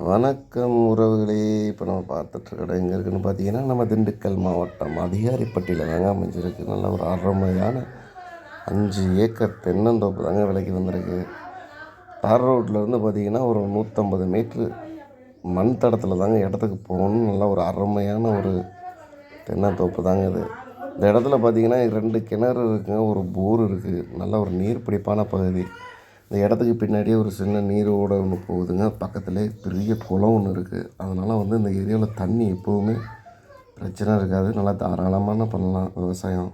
வணக்கம் உறவுகளே. இப்போ நம்ம பார்த்துட்ருக்க இடம் எங்கே இருக்குன்னு பார்த்தீங்கன்னா நம்ம திண்டுக்கல் மாவட்டம் அதிகாரிப்பட்டியில் தாங்க அமைஞ்சிருக்கு. நல்ல ஒரு அருமையான அஞ்சு ஏக்கர் தென்னந்தோப்பு தாங்க விலைக்கு வந்திருக்கு. தார் ரோட்லேருந்து பார்த்தீங்கன்னா ஒரு நூற்றம்பது மீட்ரு மண் தடத்தில் தாங்க இடத்துக்கு போகணும் நல்ல ஒரு அருமையான ஒரு தென்னந்தோப்பு தாங்க இது. இந்த இடத்துல பார்த்தீங்கன்னா ரெண்டு கிணறு இருக்குங்க. ஒரு போர் இருக்குது நல்ல ஒரு நீர் பிடிப்பான பகுதி. இந்த இடத்துக்கு பின்னாடியே ஒரு சின்ன நீர் ஓட ஒன்று போகுதுங்க. பக்கத்துலேயே பெரிய குளம் ஒன்று இருக்குது அதனால் வந்து இந்த ஏரியாவில் தண்ணி எப்போவுமே பிரச்சனை இருக்காது. நல்லா தாராளமான பண்ணலாம் விவசாயம்.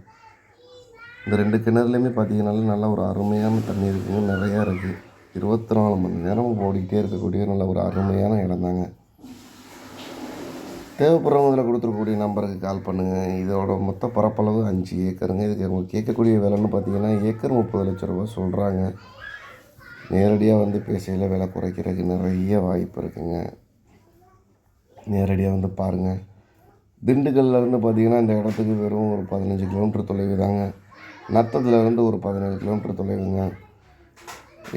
இந்த ரெண்டு கிணறுலையுமே பார்த்தீங்கன்னாலும் நல்லா ஒரு அருமையான தண்ணி இருக்குங்க. நிறையா இருக்குது இருபத்தி நாலு மணி நேரமும் ஓடிக்கிட்டே இருக்கக்கூடிய நல்ல ஒரு அருமையான இடம் தாங்க தேவைப்படுறவங்க இதில் கொடுத்துருக்கக்கூடிய நம்பருக்கு கால் பண்ணுங்கள் இதோட மொத்த பரப்பளவு அஞ்சு ஏக்கருங்க. இதுக்கு அவங்க கேட்கக்கூடிய விலைன்னு பார்த்தீங்கன்னா ஏக்கர் முப்பது லட்ச ரூபா சொல்கிறாங்க நேரடியாக வந்து பேசையில் விலை குறைக்கிறதுக்கு நிறைய வாய்ப்பு இருக்குங்க. நேரடியாக வந்து பாருங்கள் திண்டுக்கல்லேருந்து பார்த்தீங்கன்னா இந்த இடத்துக்கு வெறும் ஒரு பதினஞ்சு கிலோமீட்டர் தொலைவு தாங்க. நத்தத்துலேருந்து ஒரு பதினேழு கிலோமீட்டர் தொலைவுங்க.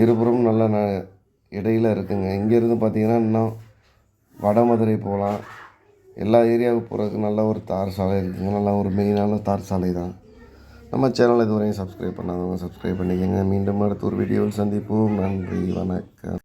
இருபுறம் நல்ல ந இடையில் இருக்குங்க. இங்கேருந்து பார்த்தீங்கன்னா இன்னும் வடமதுரை போகலாம் எல்லா ஏரியாவுக்கு போகிறதுக்கு நல்ல ஒரு தார் சாலை இருக்குங்க. நல்லா ஒரு மெயினான தார் சாலை தான். நம்ம சேனல் இதுவரையும் சப்ஸ்கிரைப் பண்ணாதவங்க சப்ஸ்கிரைப் பண்ணிக்கோங்க. மீண்டும் அடுத்த ஒரு வீடியோவில் சந்திப்போம். நன்றி வணக்கம்.